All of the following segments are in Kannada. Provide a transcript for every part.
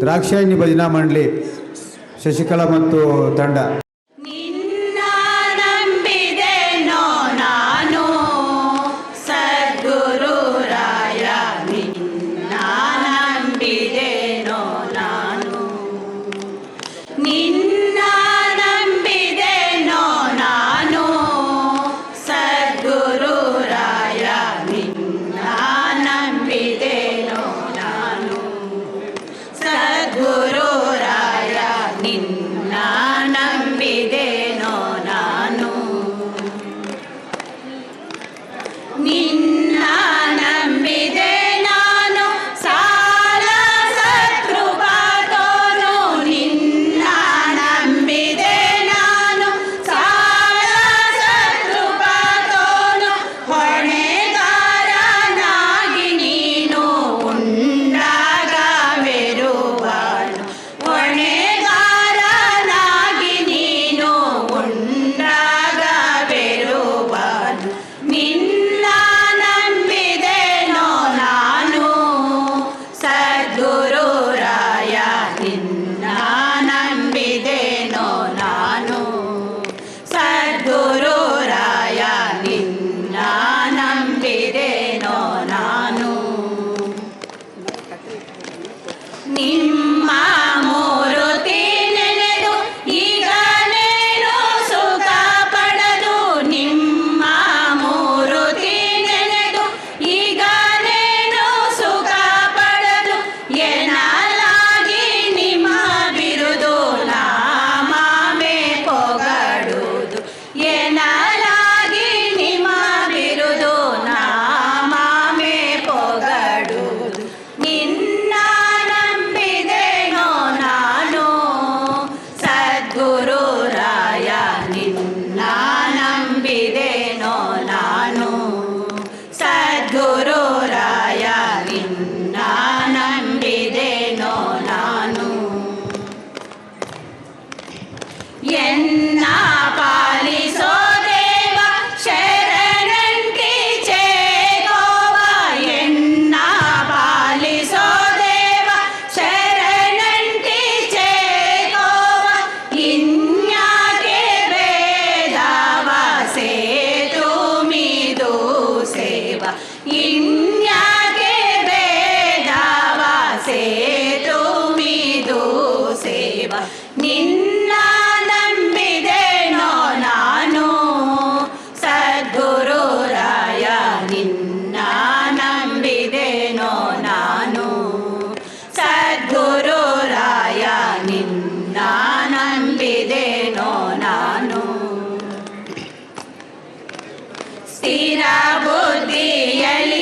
ದ್ರಾಕ್ಷಾಯಣಿ ಭಜನಾ ಮಂಡಳಿ ಶಶಿಕಲಾ ಮತ್ತು ತಂಡ. ರಾಯ ನಿನ್ನ ಇನ್ಯಾಗೆ ಬೇಡವ ಸೇತುಮಿದು ಸೇವಾ? ನಿನ್ನ ನಂಬಿದೆನೋ ನಾನು. ಸದ್ಗುರು ರಾಯ, ನಿನ್ನ ನಂಬಿದೆನೋ ನಾನು. ಸದ್ಗುರು ರಾಯ, ನಿನ್ನ ನಂಬಿದೆನೋ ನಾನು. ಸ್ಥಿರ Miguel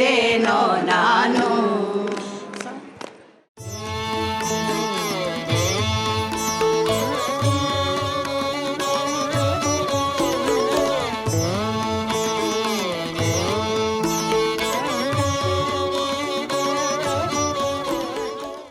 Yeah.